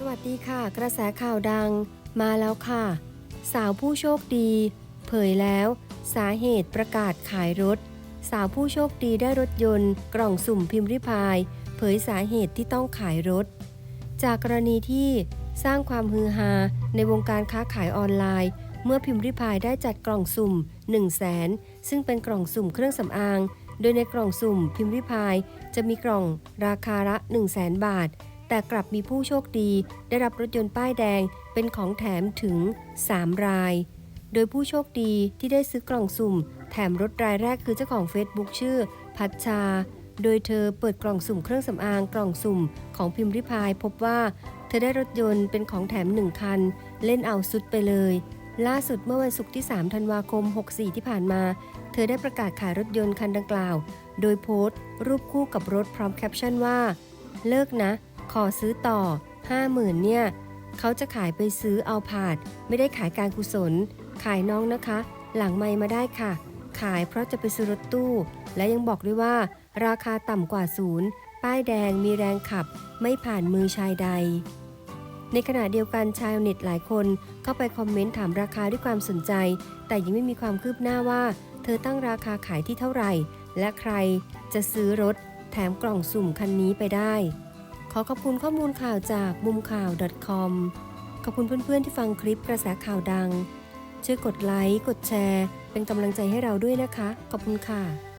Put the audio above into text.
สวัสดีค่ะ กระแสข่าวดังมาแล้วค่ะ สาวผู้โชคดี เผยแล้วสาเหตุประกาศขายรถ สาวผู้โชคดีได้รถยนต์ กล่องสุ่มพิมพ์ริพาย เผยสาเหตุที่ต้องขายรถ จากกรณีที่สร้างความฮือฮาในวงการค้าขายออนไลน์ เมื่อพิมพ์ริพายได้จัดกล่องสุ่ม 1 0 0 0 0แสนซึ่งเป็นกล่องสุ่มเครื่องสำอาง โดยในกล่องสุ่มพิมพ์ริพายจะมีกล่องราคาละ 1 0 0 0 0แสนบาท แต่กลับมีผู้โชคดีได้รับรถยนต์ป้ายแดงเป็นของแถมถึง 3 ราย โดยผู้โชคดีที่ได้ซื้อกล่องสุ่ม แถมรถรายแรกคือเจ้าของ Facebook ชื่อ พัชชา โดยเธอเปิดกล่องสุ่มเครื่องสำอางกล่องสุ่มของพิมพ์ริพายพบว่าเธอได้รถยนต์เป็นของแถมหนึ่งคัน เล่นเอาสุดไปเลย ล่าสุดเมื่อวันศุกร์ที่ 3 ธันวาคม 64 ที่ผ่านมา เธอได้ประกาศขายรถยนต์คันดังกล่าว โดยโพสต์ รูปคู่กับรถพร้อมแคปชั่นว่า เลิกนะ ขอซื้อต่อ 50,000เนี่ยเขาจะขายไปซื้อเอาผาด ไม่ได้ขายการกุศล ขายน้องนะคะ หลังไม่มาได้ค่ะ ขายเพราะจะไปซื้อรถตู้ และยังบอกด้วยว่า ราคาต่ำกว่าศูนย์ ป้ายแดงมีแรงขับ ไม่ผ่านมือชายใด ในขณะเดียวกันชาวเน็ตหลายคนเข้าไปคอมเมนต์ถามราคาด้วยความสนใจ แต่ยังไม่มีความคืบหน้าว่า เธอตั้งราคาขายที่เท่าไหร่ และใครจะซื้อรถแถมกล่องสุ่มคันนี้ไปได้ อขอบคุณข้อมูลข่าวจากมุมข่าว .com ขอบคุณเพื่อนๆที่ฟังคลิปกระแสข่าวดัง ช่วยกดไลค์ กดแชร์ เป็นกำลังใจให้เราด้วยนะคะ ขอบคุณค่ะ